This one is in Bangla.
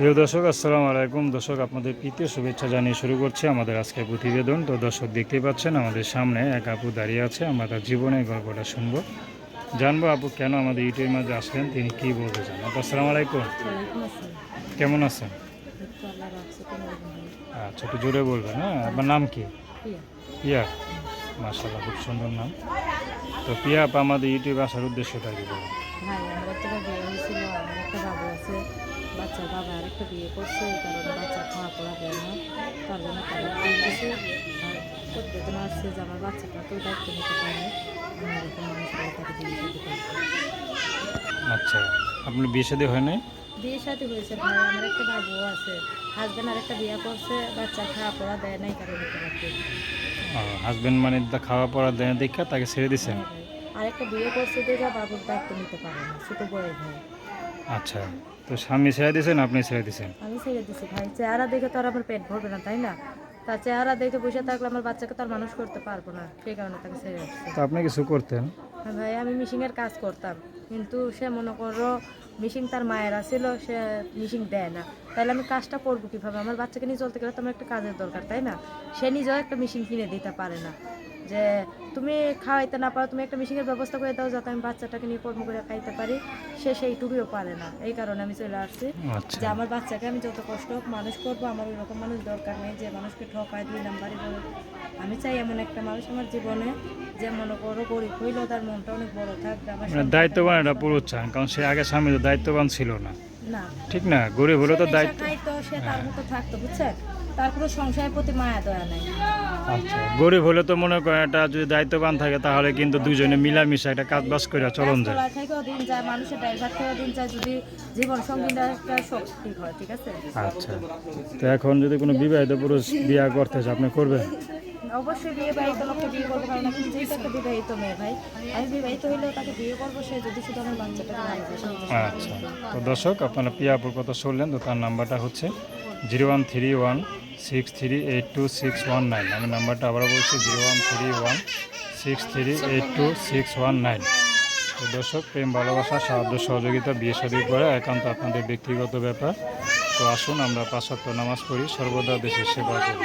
প্রিয় দর্শক আসসালামু আলাইকুম। দর্শক আপনাদের প্রীতি শুভেচ্ছা জানিয়ে শুরু করছি আমাদের আজকের প্রতিবেদন। তো দর্শক দেখতেই পাচ্ছেন আমাদের সামনে এক আপু দাঁড়িয়ে আছে। আমরা তার জীবনের গল্পটা শুনব। জানব আপু কেন আমাদের ইউটিউবের মাঝে আসলেন তিনি কী বলতে চান? আপু আসসালামু আলাইকুম। কেমন আছেন। আচ্ছা একটু জোরে বলবেন হ্যাঁ? আপনার নাম কি? পিয়া মার্শাল্লাহ খুব সুন্দর নাম। তো পিয়া আপা আমাদের ইউটিউবে আসার উদ্দেশ্যটা কি বলুন? ভাই আমার একটা বিয়ে হয়েছিল আমার একটা বাবু আছে। বাচ্চার বাবা আরেকটা বিয়ে করছে এই কারণে বাচ্চা খাওয়া পড়া দেয় না। তার জন্য তারা আর প্রতিবেদন আসছে যে আমার বাচ্চাটা তো দায়িত্ব নিতে পারে আমি এরকম তাকে আচ্ছা আপনার বিয়ে শাদী হয় নাই? বিয়ে সাথে হয়েছে ভাই আমার একটা বাবু আছে। হাজব্যান্ড আরেকটা বিয়ে করছে বাচ্চা খাওয়া পড়া দেয় না এই কারণে তাকে হাজবেন্ড মানে খাওয়া পড়া দেয় দেখা তাকে ছেড়ে দিছেন? হ্যাঁ। আরেকটা বিয়ে করছে দেখে বাবুর দায়িত্ব নিতে পারে না ছোট ভাই। আচ্ছা। তো স্বামী ছেড়ে দিয়েছেন আপনি ছেড়ে দিয়েছেন? আমি ছেড়ে দিছি ভাই। চেহারা দেখে তো আর আমার পেট ভরবে না তাই না? তার চেহারা দেখে বসে থাকলে আমার বাচ্চাকে তো আর মানুষ করতে পারব না সেই কারণে তাকে ছেড়ে আসছে তো আপনি কিছু করতেন? হ্যাঁ ভাই আমি মিশিংয়ের কাজ করতাম কিন্তু সে মনে করো মিশিং তার মায়ের ছিল সে মিশিং দেয় না। তাহলে আমি কাজটা করব কীভাবে? আমার বাচ্চাকে নিয়ে চলতে গেলে তো আমার একটা কাজের দরকার তাই না? সে নিজেও একটা মিশিং কিনে দিতে পারে না। যে তুমি খাওয়াইতে না পারো তুমি একটা মিশিংয়ের ব্যবস্থা করে দাও যাতে আমি বাচ্চাটাকে নিয়ে কর্ম করে খাইতে পারি। সে সেইটুকুও পারে না। এই কারণে আমি চলে আসছি। আচ্ছা। যে আমার বাচ্চাকে আমি যত কষ্ট হোক মানুষ করব আমার ওইরকম মানুষ দরকার নেই যে মানুষকে ঠকায় দুই নাম্বারই বলে। আমি চাই এমন একটা মানুষ আমার জীবনে যে মনে করো গরিব হইলেও তার মনটা অনেক বড় থাকবে আমার মানে দায়িত্ববান এটা পুরুষ চান কারণ সে আগে স্বামী দায়িত্ববান ছিল না। না। ঠিক না গরিব হলে তো দায়িত্ব। খাইতো, সে তার মতো থাকতো বুঝছেন? তার কোনো সংসারের প্রতি মায়া দয়া নাই। আচ্ছা গরিব হলে তো মনে করেন এটা যদি দায়িত্ববান থাকে তাহলে কিন্তু দুজনে মিলামিশা একটা কাজ বাজ করে চলন যায়। থেকেও দিন যায় মানুষের ড্রাইভার থেকেও দিন যায় যদি জীবন সঙ্গীটা ঠিক হয় ঠিক আছে? আচ্ছা তো এখন যদি কোনো বিবাহিত পুরুষ বিয়া করতে চায় আপনি করবেন? অবশ্যই বিয়ে বাড়িতে লোককে বিয়ে করব, কারণ আমি নিজেই তো একটা বিবাহিত মেয়ে, ভাই। আমি বিবাহিত হইলেও তাকে বিয়ে করব, সে যদি শুধু আমার বাচ্চাটাকে ভালোবাসে আচ্ছা। তো দর্শক, আপনারা পিয়াপুর কথা শুনলেন, তো তার নাম্বারটা হচ্ছে zero one three one six three eight two six one nine. আমি নাম্বারটা আবারও বলছি, zero one three one six three eight two six one nine. তো দর্শক, প্রেম, ভালোবাসা, সাহায্য, সহযোগিতা, বিয়ে শাদী করা একান্ত আপনাদের ব্যক্তিগত ব্যাপার। তো আসুন, আমরা পাঁচ নামাজ পড়ি, সর্বদা দেশের সেবা করি।